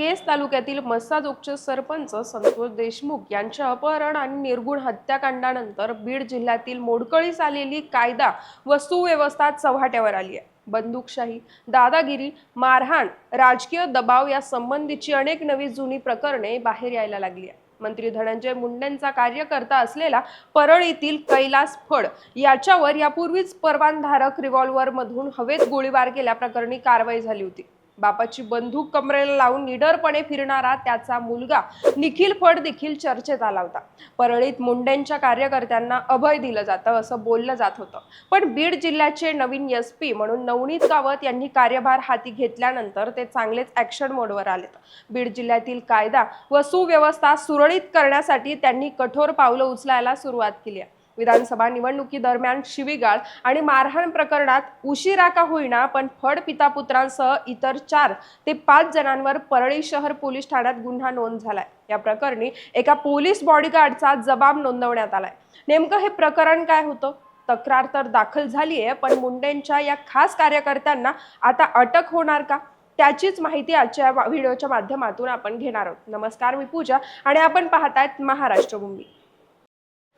केस तालुक्यातील मस्साजोगचे सरपंच संतोष देशमुख यांच्या अपहरण आणि निर्गुण हत्याकांडानंतर बीड जिल्ह्यातील मोडकळीस आलेली कायदा व सुव्यवस्था चव्हाट्यावर आली आहे. बंदूकशाही दादागिरी मारहाण राजकीय दबाव या संबंधीची अनेक नवी जुनी प्रकरणे बाहेर यायला लागली आहे मंत्री धनंजय मुंडेंचा कार्यकर्ता असलेला परळीतील कैलास फड याच्यावर यापूर्वीच परवानधारक रिव्हॉल्व्हरमधून हवेत गोळीबार केल्याप्रकरणी कारवाई झाली होती. बापाची बंदूक कमरेला लावून निडरपणे फिरणारा त्याचा मुलगा निखिल फड देखील चर्चेत आला होता. परळीत मुंडेंच्या कार्यकर्त्यांना अभय दिलं जातं असं बोललं जात होतं. पण बीड जिल्ह्याचे नवीन एस पी म्हणून नवनीत गावत यांनी कार्यभार हाती घेतल्यानंतर ते चांगलेच ऍक्शन मोडवर आलेत. बीड जिल्ह्यातील कायदा व सुव्यवस्था सुरळीत करण्यासाठी त्यांनी कठोर पावलं उचलायला सुरुवात केली आहे. विधानसभा निवडणुकीदरम्यान शिवीगाळ आणि मारहाण प्रकरणात उशिरा का होईना पण फड पिता पुत्रांसह इतर चार ते पाच जणांवर परळी शहर पोलीस ठाण्यात गुन्हा नोंद झालाय. या प्रकरणी एका पोलीस बॉडीगार्डचा जबाब नोंदवण्यात आलाय. नेमकं हे प्रकरण काय होतं? तक्रार तर दाखल झाली आहे पण मुंडेंच्या या खास कार्यकर्त्यांना आता अटक होणार का? त्याचीच माहिती आजच्या व्हिडिओच्या माध्यमातून आपण घेणार आहोत. नमस्कार मी पूजा आणि आपण पाहतायत महाराष्ट्र भूमी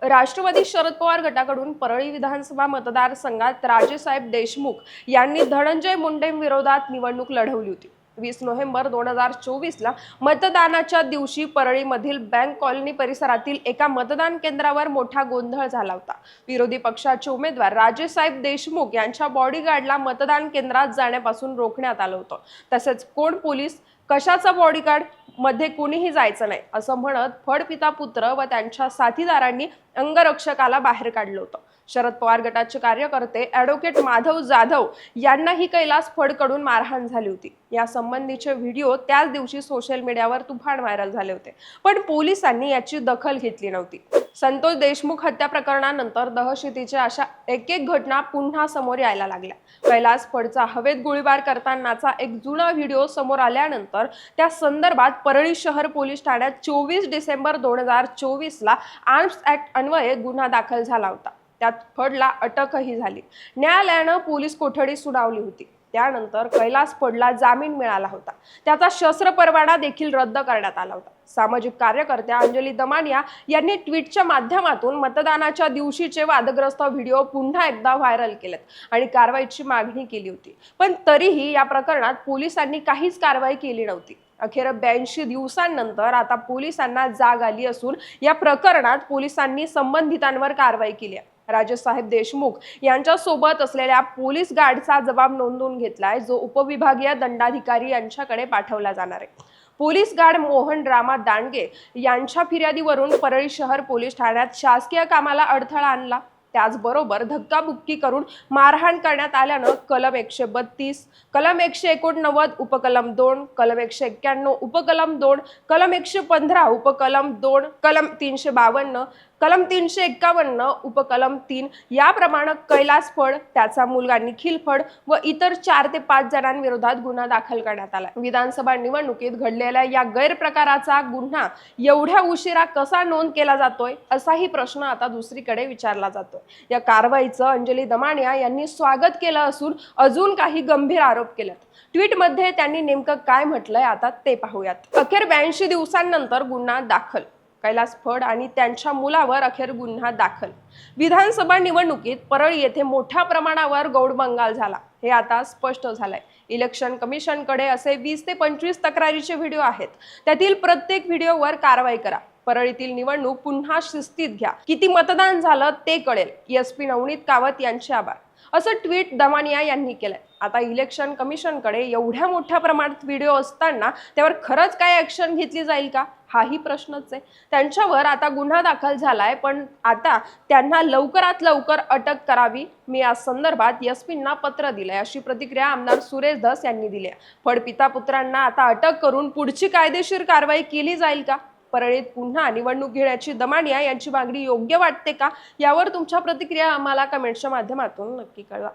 राष्ट्रवादी शरद पवार गटाकडून परळी विधानसभा मतदारसंघात राजेसाहेब देशमुख यांनी धनंजय मुंडे विरोधात निवडणूक लढवली होती. वीस नोव्हेंबर दोन हजार चोवीसला मतदानाच्या दिवशी परळीमधील बँक कॉलनी परिसरातील एका मतदान केंद्रावर मोठा गोंधळ झाला होता. विरोधी पक्षाचे उमेदवार राजेसाहेब देशमुख यांच्या बॉडीगार्डला मतदान केंद्रात जाण्यापासून रोखण्यात आलं होतं. तसेच कोण पोलीस? कशाचा बॉडीगार्ड? मध्ये कुणीही जायचं नाही असं म्हणत फडपिता पुत्र व त्यांच्या साथीदारांनी अंगरक्षकाला बाहेर काढलं होतं. शरद पवार गटाचे कार्यकर्ते ॲडव्होकेट माधव जाधव यांनाही कैलास फडकडून मारहाण झाली होती. या संबंधीचे व्हिडिओ त्याच दिवशी सोशल मीडियावर तुफान व्हायरल झाले होते. पण पोलिसांनी याची दखल घेतली नव्हती. संतोष देशमुख हत्या प्रकरणानंतर दहशतीच्या अशा एक एक घटना पुन्हा समोर यायला लागल्या. कैलास फडचा हवेत गोळीबार करतानाचा एक जुना व्हिडिओ समोर आल्यानंतर त्या संदर्भात परळी शहर पोलीस ठाण्यात चोवीस डिसेंबर दोन हजार चोवीसला आर्म्स ऍक्ट अन्वये गुन्हा दाखल झाला होता. त्यात फडला अटकही झाली. न्यायालयानं पोलीस कोठडी सुनावली होती. त्यानंतर कैलास फडला जामीन मिळाला होता. त्याचा शस्त्र परवाना देखील रद्द करण्यात आला होता. सामाजिक कार्यकर्त्या अंजली दमानिया यांनी ट्विटच्या माध्यमातून मतदानाच्या दिवशीचे वादग्रस्त व्हिडिओ पुन्हा एकदा व्हायरल केलेत आणि कारवाईची मागणी केली होती. पण तरीही या प्रकरणात पोलिसांनी काहीच कारवाई केली नव्हती. अखेर ब्याऐंशी दिवसांनंतर आता पोलिसांना जाग आली असून या प्रकरणात पोलिसांनी संबंधितांवर कारवाई केली आहे. राजेसाहेब देशमुख यांच्या सोबत असलेल्या पोलीस गार्डचा जबाब नोंदवून घेतलाय जो उपविभागीय दंडाधिकारी यांच्याकडे पाठवला जाणार आहे. पोलीस गार्ड मोहन रामा दांडगे यांच्या फिर्यादीवरून परळी शहर पोलीस ठाण्यात शासकीय कामाला अडथळा आणला. त्याचबरोबर धक्काबुक्की करून मारहाण करण्यात आल्यानं कलम एकशे बत्तीस कलम एकशे एकोणनव्वद उपकलम दोन कलम एकशे एक्क्याण्णव उपकलम दोन कलम एकशे पंधरा उपकलम दोन कलम तीनशे बावन्न कलम तीनशे एक्कावन्न उपकलम तीन याप्रमाणे कैलास फड त्याचा मुलगा निखिल फड व इतर चार ते पाच जणांविरोधात गुन्हा दाखल करण्यात आला. विधानसभा निवडणुकीत घडलेल्या या गैरप्रकाराचा गुन्हा एवढ्या उशिरा कसा नोंद केला जातोय असाही प्रश्न आता दुसरीकडे विचारला जातोय. या कारवाईचं अंजली दमानिया यांनी स्वागत केलं असून अजून काही गंभीर आरोप केलेत. ट्विटमध्ये त्यांनी नेमकं काय म्हटलंय आता ते पाहूयात. अखेर ब्याऐंशी दिवसांनंतर गुन्हा दाखल कैलास फड आणि त्यांच्या मुलावर अखेर गुन्हा दाखल. विधानसभा निवडणुकीत परळी येथे मोठ्या प्रमाणावर गौडबंगाल झाला. हे आता स्पष्ट झालंय. इलेक्शन कमिशनकडे असे वीस ते पंचवीस तक्रारीचे व्हिडिओ आहेत. त्यातील प्रत्येक व्हिडिओवर कारवाई करा. परळीतील निवडणूक पुन्हा शिस्तीत घ्या. किती मतदान झालं ते कळेल. एस पी नवनीत कावत यांचे आभार. असं ट्विट दमानिया यांनी केलंय. आता इलेक्शन कमिशनकडे एवढ्या मोठ्या प्रमाणात व्हिडिओ असताना त्यावर खरंच काय ऍक्शन घेतली जाईल का? हाही प्रश्नच आहे. त्यांच्यावर आता गुन्हा दाखल झालाय पण आता त्यांना लवकरात लवकर अटक करावी. मी या संदर्भात एसपींना पत्र दिलंय. अशी प्रतिक्रिया आमदार सुरेश धस यांनी दिली आहे. फडपिता पुत्रांना आता अटक करून पुढची कायदेशीर कारवाई केली जाईल का? परळीत पुन्हा निवडणूक घेण्याची दमानिया यांची मागणी योग्य वाटते का? यावर तुमच्या प्रतिक्रिया आम्हाला कमेंटच्या माध्यमातून नक्की कळवा.